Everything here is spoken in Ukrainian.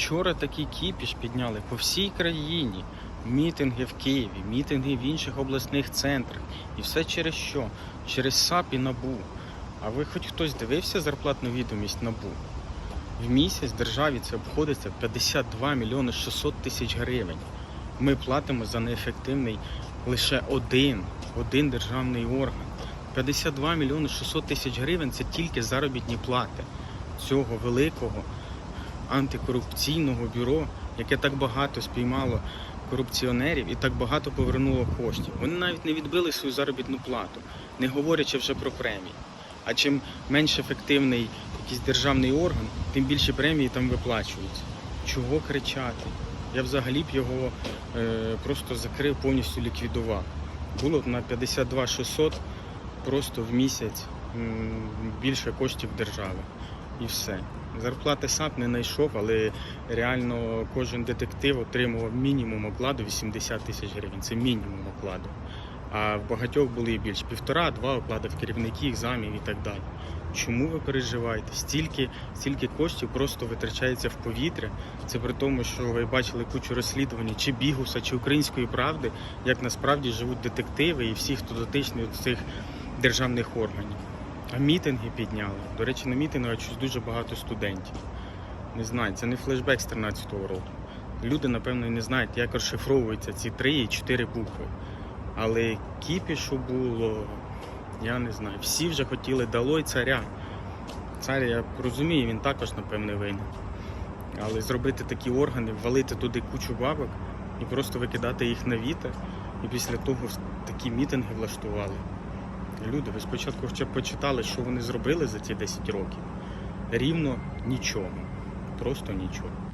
Вчора такий кіпіш підняли по всій країні. Мітинги в Києві, мітинги в інших обласних центрах. І все через що? Через САП і НАБУ. А ви хоч хтось дивився зарплатну відомість НАБУ? В місяць державі це обходиться 52 мільйони 600 тисяч гривень. Ми платимо за неефективний лише один, один державний орган. 52 мільйони 600 тисяч гривень це тільки заробітні плати цього великого антикорупційного бюро, яке так багато спіймало корупціонерів і так багато повернуло коштів. Вони навіть не відбили свою заробітну плату, не говорячи вже про премії. А чим менш ефективний якийсь державний орган, тим більше премії там виплачуються. Чого кричати? Я взагалі б його е, просто закрив, повністю ліквідував. Було б на 52 600 просто в місяць більше коштів держави. І все. Зарплати САП не знайшов, але реально кожен детектив отримував мінімум окладу 80 тисяч гривень. Це мінімум окладу. А в багатьох були і більш півтора-два оклади в керівників, замів і так далі. Чому ви переживаєте? Стільки, стільки коштів просто витрачається в повітря. Це при тому, що ви бачили кучу розслідувань чи бігуса, чи української правди, як насправді живуть детективи і всі, хто дотичний до цих державних органів. А мітинги підняли. До речі, на мітингах щось дуже багато студентів. Не знаю, це не флешбек з 13-го року. Люди, напевно, не знають, як розшифровуються ці три і чотири букви. Але кіпішу було, я не знаю. Всі вже хотіли долой царя. Цар, я розумію, він також, напевне, винен. Але зробити такі органи, ввалити туди кучу бабок і просто викидати їх на вітер, і після того такі мітинги влаштували. Люди, ви спочатку б почитали, що вони зробили за ці 10 років. Рівно нічого. Просто нічого.